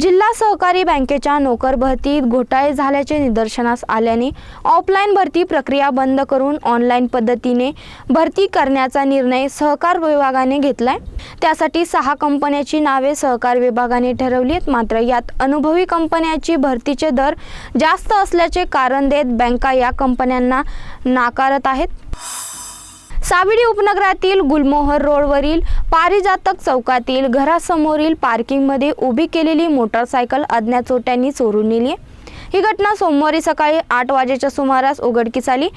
जिल्हा सहकारी बँकेच्या नोकर भरतीत घोटाळे झाल्याचे निदर्शनास आल्याने ऑफलाईन भरती प्रक्रिया बंद करून ऑनलाईन पद्धतीने भरती करण्याचा निर्णय सहकार विभागाने घेतलाय. त्यासाठी सहा कंपन्याची नावे सहकार विभागाने ठरवली आहेत मात्र यात अनुभवी कंपन्याची भरतीचे दर जास्त असल्याचे कारण देत बँका या कंपन्यांना नाकारत आहेत. साविडी उपनगरातील गुलमोहर रोडवरील पारिजातक चौकातील घरासमोरील पार्किंगमध्ये उभी केलेली मोटारसायकल अज्ञात चोट्यांनी चोरून नेली ही घटना सोमवारी सकाळी आठ वाजेच्या सुमारास उघडकीस आली.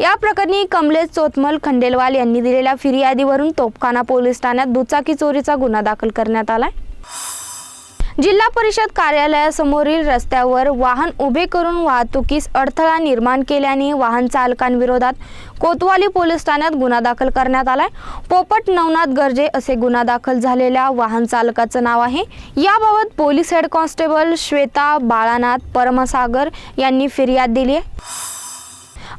या प्रकरणी कमलेश चोतमल खंडेलवाल यांनी दिलेल्या फिर्यादीवरून तोपखाना पोलीस ठाण्यात दुचाकी चोरीचा गुन्हा दाखल करण्यात आलाय. जिल्हा परिषद कार्यालयासमोरील रस्त्यावर वाहन उभे करून वाहतुकीस अडथळा निर्माण केल्याने वाहन चालकांविरोधात कोतवाली पोलीस ठाण्यात गुन्हा दाखल करण्यात आलाय. पोपट नवनाथ गर्जे असे गुन्हा दाखल झालेल्या वाहन चालकाचं नाव आहे. याबाबत police head constable Shweta Balanath Paramsagar यांनी फिर्याद दिली आहे.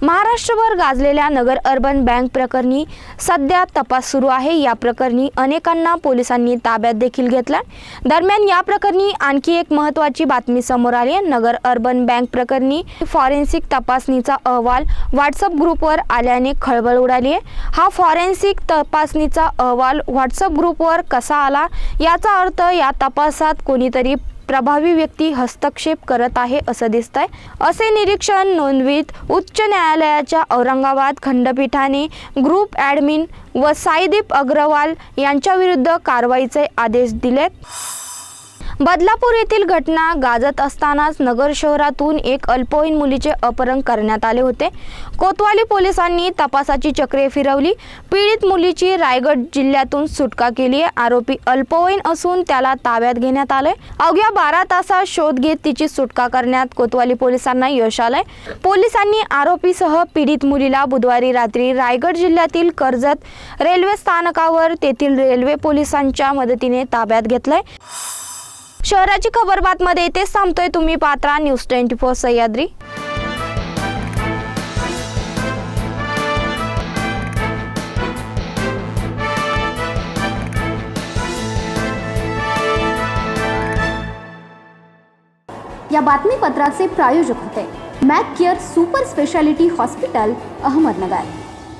महाराष्ट्रभर गाजलेल्या नगर अर्बन बँक प्रकरणी सध्या तपास सुरू आहे. या प्रकरणी अनेकांना पोलिसांनी ताब्यात देखील घेतला. दरम्यान या प्रकरणी आणखी एक महत्त्वाची बातमी समोर आली आहे. नगर अर्बन बँक प्रकरणी फॉरेन्सिक तपासणीचा अहवाल व्हॉट्सअप ग्रुपवर आल्याने खळबळ उडाली आहे. हा फॉरेन्सिक तपासणीचा अहवाल व्हॉट्सअप ग्रुपवर कसा आला? याचा अर्थ या तपासात कोणीतरी प्रभावी व्यक्ती हस्तक्षेप करत आहे असं दिसतंय. असे निरीक्षण नोंदवीत उच्च न्यायालयाच्या औरंगाबाद खंडपीठाने ग्रुप ॲडमिन व साईदीप अग्रवाल यांच्याविरुद्ध कारवाईचे आदेश दिलेत. बदलापूर येथील घटना गाजत असतानाच नगर शहरातून एक अल्पवयीन मुलीचे अपहरण करण्यात आले होते. कोतवाली पोलिसांनी तपासाची चक्रे फिरवली. पीडित मुलीची रायगड जिल्ह्यातून सुटका केली आहे. आरोपी अल्पवयीन असून त्याला ताब्यात घेण्यात आले अवघ्या बारा तासात शोध घेत तिची सुटका करण्यात कोतवाली पोलिसांना यश आलंय. पोलिसांनी आरोपीसह पीडित मुलीला बुधवारी रात्री रायगड जिल्ह्यातील कर्जत रेल्वे स्थानकावर तेथील रेल्वे पोलिसांच्या मदतीने ताब्यात घेतलंय. शहराची खबर बातमध्ये इथेच थांबतोय तुम्ही पात्रा न्यूज ट्वेंटी फोर सह्याद्री. या बातमीपत्राचे प्रायोजक होते. Mac care super speciality hospital Ahmednagar.